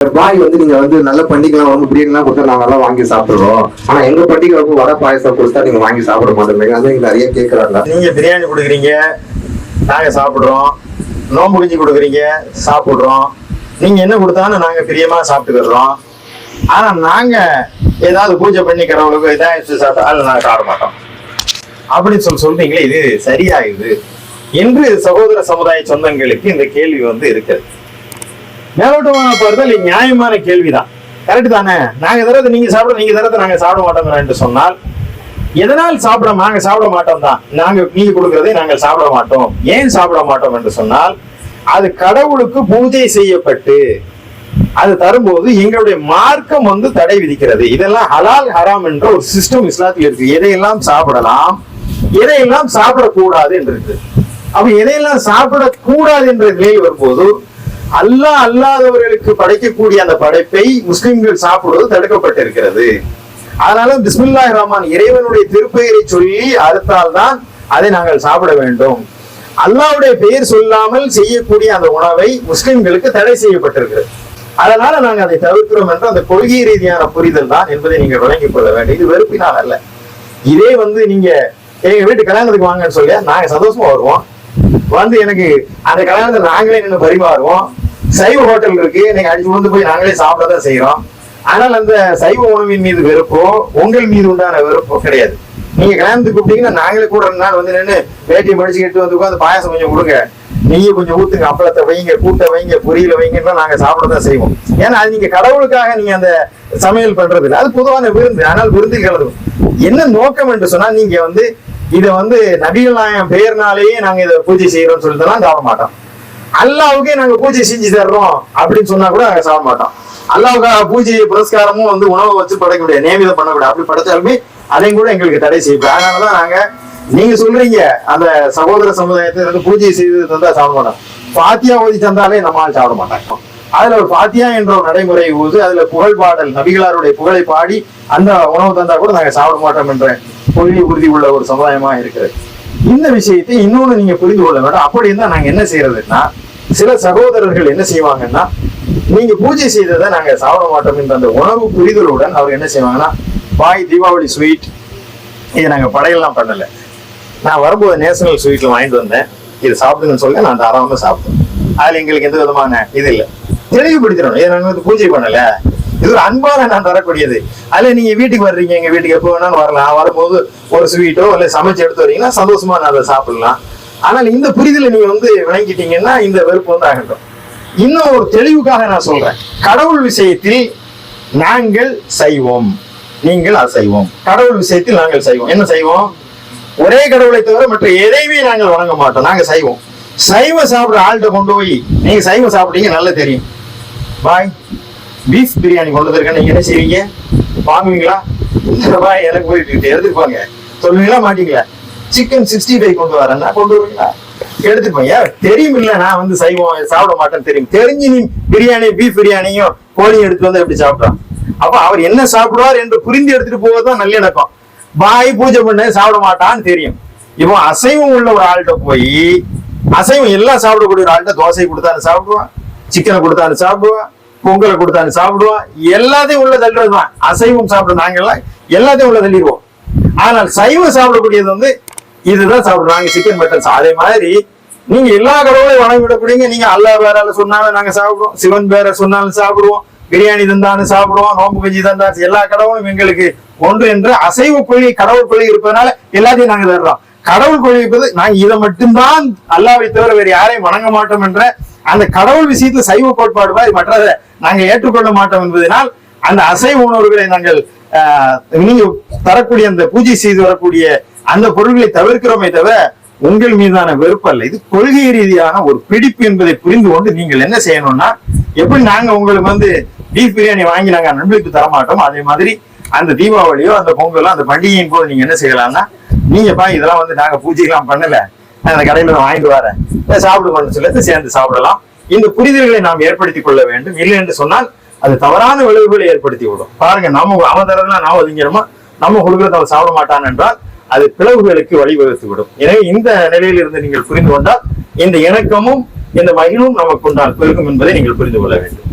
பாய் வந்து நீங்க வந்து நல்ல பண்டிகைலாம் வந்து பிரியாணிலாம் கொடுத்தா நாங்க நல்லா வாங்கி சாப்பிடுறோம். ஆனா எங்க பண்டிகை வந்து வடை பாயசம் கொடுத்தா நீங்க வாங்கி சாப்பிட மாட்டேங்க அது எங்க நிறைய கேட்கறாங்க நீங்க பிரியாணி கொடுக்குறீங்க நாங்க சாப்பிடுறோம். நோம்பு குஞ்சு கொடுக்குறீங்க சாப்பிடுறோம். நீங்க என்ன கொடுத்தாலும் நாங்க பிரியமா சாப்பிட்டுக்கிறோம். ஆனா நாங்க ஏதாவது பூஜை பண்ணிக்கிறவங்களுக்கு கடவுளுக்கு இதாக சாப்பிட்டா அதில் நாங்க சாப்பிட மாட்டோம். அப்படின்னு சொல்லி சொல்றீங்களே இது சரியாகுது. என்று சகோதர சமுதாய சொந்தங்களுக்கு இந்த கேள்வி வந்து இருக்குது மேலோட்டமான பார்த்தா நியாயமான கேள்விதான். கரெக்ட் தானே? நாங்க தரது நீங்க சாப்பிட நீங்க தரது நாங்க சாப்பிட மாட்டோம் என்று சொன்னால் எதனால் சாப்பிட நாங்க சாப்பிட மாட்டோம் தான். நாங்க நீங்க கொடுக்கறதை நாங்கள் சாப்பிட மாட்டோம். ஏன் சாப்பிட மாட்டோம் என்று சொன்னால் அது கடவுளுக்கு பூஜை செய்யப்பட்டு அது தரும்போது எங்களுடைய மார்க்கம் வந்து தடை விதிக்கிறது. இதெல்லாம் ஹலால் ஹராம் என்ற ஒரு சிஸ்டம் இஸ்லாத்தில் இருக்கு. எதையெல்லாம் சாப்பிடலாம் எதையெல்லாம் சாப்பிடக்கூடாது என்று இருக்கு. அப்ப எதையெல்லாம் சாப்பிடக்கூடாது என்ற நிலையில் வரும்போது அல்லாஹ் அல்லாதவர்களுக்கு படைக்கக்கூடிய அந்த படைப்பை முஸ்லிம்கள் சாப்பிடுவது தடுக்கப்பட்டிருக்கிறது. அதனால பிஸ்மில்லாஹ் ரஹ்மான் இறைவனுடைய திருப்பெயரை சொல்லி அறுத்தால்தான் அதை நாங்கள் சாப்பிட வேண்டும். அல்லாஹ்வுடைய பெயர் சொல்லாமல் செய்யக்கூடிய அந்த உணவை முஸ்லிம்களுக்கு தடை செய்யப்பட்டிருக்கிறது. அதனால நாங்கள் அதை தவிர்க்கிறோம் என்று அந்த கொள்கை ரீதியான புரிதல் தான் என்பதை நீங்கள் விளங்கிக் கொள்ள வேண்டும். இது வெறுப்பினால் அல்ல. இதே வந்து நீங்க எங்க வீட்டு கல்யாணத்துக்கு வாங்கன்னு சொல்லி நாங்க சந்தோஷமா வருவோம். வந்து எனக்கு அந்த கல்யாணத்தை நாங்களே நின்று பரிமாறுவோம். சைவ ஹோட்டல் இருக்கு. நீங்க அடிச்சு வந்து போய் நாங்களே சாப்பிடதான் செய்யறோம் ஆனால் அந்த சைவ உணவின் மீது வெறுப்போ உங்கள் மீது உண்டான வெறுப்போ கிடையாது. நீங்க கல்யாணத்துக்கு கூப்பிட்டீங்கன்னா நாங்களே கூட ரெண்டு நாள் வந்து நின்று வேட்டியை மடிச்சுக்கிட்டு வந்து உட்காந்து பாயசம் கொஞ்சம் கொடுங்க. நீங்க கொஞ்சம் ஊத்துங்க அப்பளத்தை வைங்க கூட்ட வைங்க பொரியல வைங்கன்னா நாங்க சாப்பிடதான் செய்வோம். ஏன்னா அது நீங்க கடவுளுக்காக நீங்க அந்த சமையல் பண்றது இல்லை அது பொதுவான விருந்து ஆனால் விருந்தில் கலந்து என்ன நோக்கம் என்று சொன்னா நீங்க வந்து இதை வந்து நபிகள் நாயம் பெயர்னாலேயே நாங்க இதை பூஜை செய்யறோம்னு சொல்லிட்டு சாப்பிட மாட்டோம். அல்லாவுக்கே நாங்க பூஜை செஞ்சு தர்றோம் அப்படின்னு சொன்னா கூட நாங்க சாப்பிட மாட்டோம். அல்லாவுக்காக பூஜை புரஸ்காரமும் வந்து உணவை வச்சு படைக்க முடியாது. நியமிதம் பண்ணக்கூடாது. அப்படி படைச்சாலுமே அதையும் கூட எங்களுக்கு தடை செய்யும் அதனாலதான் நாங்க நீங்க சொல்றீங்க அந்த சகோதர சமுதாயத்தை வந்து பூஜை செய்து தந்தா சாப்பிட மாட்டோம். பாத்தியா ஓதி தந்தாலே நம்மால் சாப்பிட மாட்டாங்க. அதுல ஒரு பாத்தியா என்ற ஒரு நடைமுறை போது அதுல புகழ் பாடல் நபிகளாருடைய புகழை பாடி அந்த உணவு தந்தா கூட நாங்க சாப்பிட மாட்டோம் என்ற கொள்கை உறுதி உள்ள ஒரு சமுதாயமா இருக்கிறது. இந்த விஷயத்தை இன்னொன்று நீங்க புரிந்து கொள்ள வேண்டும். அப்படி இருந்தா நாங்க என்ன செய்யறதுன்னா சில சகோதரர்கள் என்ன செய்வாங்கன்னா நீங்க பூஜை செய்ததை நாங்க சாப்பிட மாட்டோம் என்ற அந்த உணர்வு புரிதலுடன் அவர் என்ன செய்வாங்கன்னா பாய் தீபாவளி ஸ்வீட் இதை நாங்க படையெல்லாம் பண்ணல. நான் வரும்போது நேஷனல் ஸ்வீட்ல வாங்கிட்டு வந்தேன். இது சாப்பிடுங்கன்னு சொல்லி நான் தாராளமா சாப்பிட்டேன். அதுல எங்களுக்கு எந்த விதமான இது இல்லை. தெளிவுபடுத்திடணும். இதை நாங்க வந்து பூஜை பண்ணல. இது ஒரு அன்பான நான் தரக்கூடியது. அதுல நீங்க வீட்டுக்கு வர்றீங்க எங்க வீட்டுக்கு எப்போ வேணாலும் வரலாம். வரும்போது ஒரு ஸ்வீட்டோ இல்ல சமைச்சு எடுத்து வரீங்கன்னா சந்தோஷமா நான் அதை சாப்பிடலாம். ஆனால் இந்த புரிதலை நீங்க வந்து விளங்கிட்டீங்கன்னா இந்த வெறுப்பு வந்து ஆகட்டும் இன்னும் ஒரு தெளிவுக்காக நான் சொல்றேன். கடவுள் விஷயத்தில் நாங்கள் செய்வோம். நீங்கள் அசைவோம். கடவுள் விஷயத்தில் நாங்கள் செய்வோம். என்ன செய்வோம்? ஒரே கடவுளை தவிர மற்ற எதையுமே நாங்கள் வணங்க மாட்டோம். நாங்கள் செய்வோம். சைவம் சாப்பிட்ற ஆள்கிட்ட கொண்டு போய் நீங்க சைவம் சாப்பிட்டீங்க நல்லா தெரியும். பாய் பீஃப் பிரியாணி கொண்டு வந்திருக்கேன் நீங்க என்ன செய்வீங்க? வாங்குவீங்களா? இந்த எனக்கு போயிட்டு எடுத்துப்பாங்க சொல்லுவீங்களா மாட்டீங்களா? சிக்கன் சிக்ஸ்டி ஃபைவ் கொண்டு வரேன்னா கொண்டு வருவீங்களா? எடுத்துப்போம் ஏன் தெரியும் இல்ல நான் வந்து சைவம் சாப்பிட மாட்டேன்னு தெரியும். தெரிஞ்சு நீ பிரியாணி பீஃப் பிரியாணியும் கோழியும் எடுத்து வந்து எப்படி சாப்பிடுறான் அப்ப அவர் என்ன சாப்பிடுவார் என்று புரிந்து எடுத்துட்டு போவதுதான் நல்லிணக்கம் பாய் பூஜை பண்ண சாப்பிட மாட்டான்னு தெரியும். இப்போ அசைவம் உள்ள ஒரு ஆள்கிட்ட போய் அசைவம் எல்லாம் சாப்பிடக்கூடிய ஒரு ஆள்கிட்ட தோசை கொடுத்தாரு சாப்பிடுவான் சிக்கனை கொடுத்தாரு சாப்பிடுவான் பொங்கலை கொடுத்தாரு சாப்பிடுவோம். எல்லாத்தையும் உள்ள தள்ளுறதுதான். அசைவம் சாப்பிட நாங்கெல்லாம் எல்லாத்தையும் உள்ள தள்ளிடுவோம். ஆனால் சைவம் சாப்பிடக்கூடியது வந்து இதுதான் சாப்பிடுறாங்க சிக்கன் மட்டன் அதே மாதிரி நீங்க எல்லா கடவுளையும் வணங்கி விடக்கூடியங்க நீங்க அல்லா பேரால சொன்னாலும் நாங்க சாப்பிடுவோம். சிவன் பேர சொன்னாலும் சாப்பிடுவோம். பிரியாணி தந்தாலும் சாப்பிடுவோம். நோம்பு கஞ்சி தந்தாலும் எல்லா கடவுளும் எங்களுக்கு ஒன்று என்று அசைவ கொள்கை கடவுள் கொள்கை இருப்பதனால எல்லாத்தையும் நாங்க தர்றோம். கடவுள் கொள்கை இருப்பது நாங்க இதை மட்டும்தான் அல்லாவை தவிர வேறு யாரையும் வணங்க மாட்டோம் என்ற அந்த கடவுள் விஷயத்துல சைவ கோட்பாடு மாதிரி மற்றதை நாங்க ஏற்றுக்கொள்ள மாட்டோம் என்பதனால் அந்த அசைவ உணர்வுகளை நாங்கள் ஆஹ், நீங்க தரக்கூடிய அந்த பூஜை செய்து வரக்கூடிய அந்த பொருள்களை தவிர்க்கிறோமே தவிர உங்கள் மீதான வெறுப்பு அல்ல. இது கொள்கை ரீதியான ஒரு பிடிப்பு என்பதை புரிந்து கொண்டு நீங்கள் என்ன செய்யணும்னா எப்படி நாங்க உங்களுக்கு வந்து பீஃப் பிரியாணி வாங்கி நாங்க நண்பருக்கு தர மாட்டோம் அதே மாதிரி அந்த தீபாவளியோ அந்த பொங்கலோ அந்த பண்டிகையின் போது நீங்க என்ன செய்யலாம்னா நீங்க பா இதெல்லாம் வந்து நாங்க பூஜைலாம் பண்ணல. அந்த கடையில நான் வாங்கிட்டு வரேன் இதை சாப்பிடுவோம்னு சேர்ந்து சாப்பிடலாம். இந்த புரிதல்களை நாம் ஏற்படுத்திக் கொள்ள வேண்டும். இல்லை என்று சொன்னால் அது தவறான விளைவுகளை ஏற்படுத்தி விடும் பாருங்க நம்ம அவன் தரதுலாம் நான் ஒதுங்கிறோமா நம்ம கொடுக்குறத அவன் சாப்பிட மாட்டான் என்றால் அது பிளவுகளுக்கு வழிவகுத்து விடும் எனவே இந்த நிலையில் இருந்து நீங்கள் புரிந்து கொண்டால் இந்த இணக்கமும் இந்த மகிழும் நமக்கு உண்டால் பெருகும் என்பதை நீங்கள் புரிந்து கொள்ள வேண்டும்.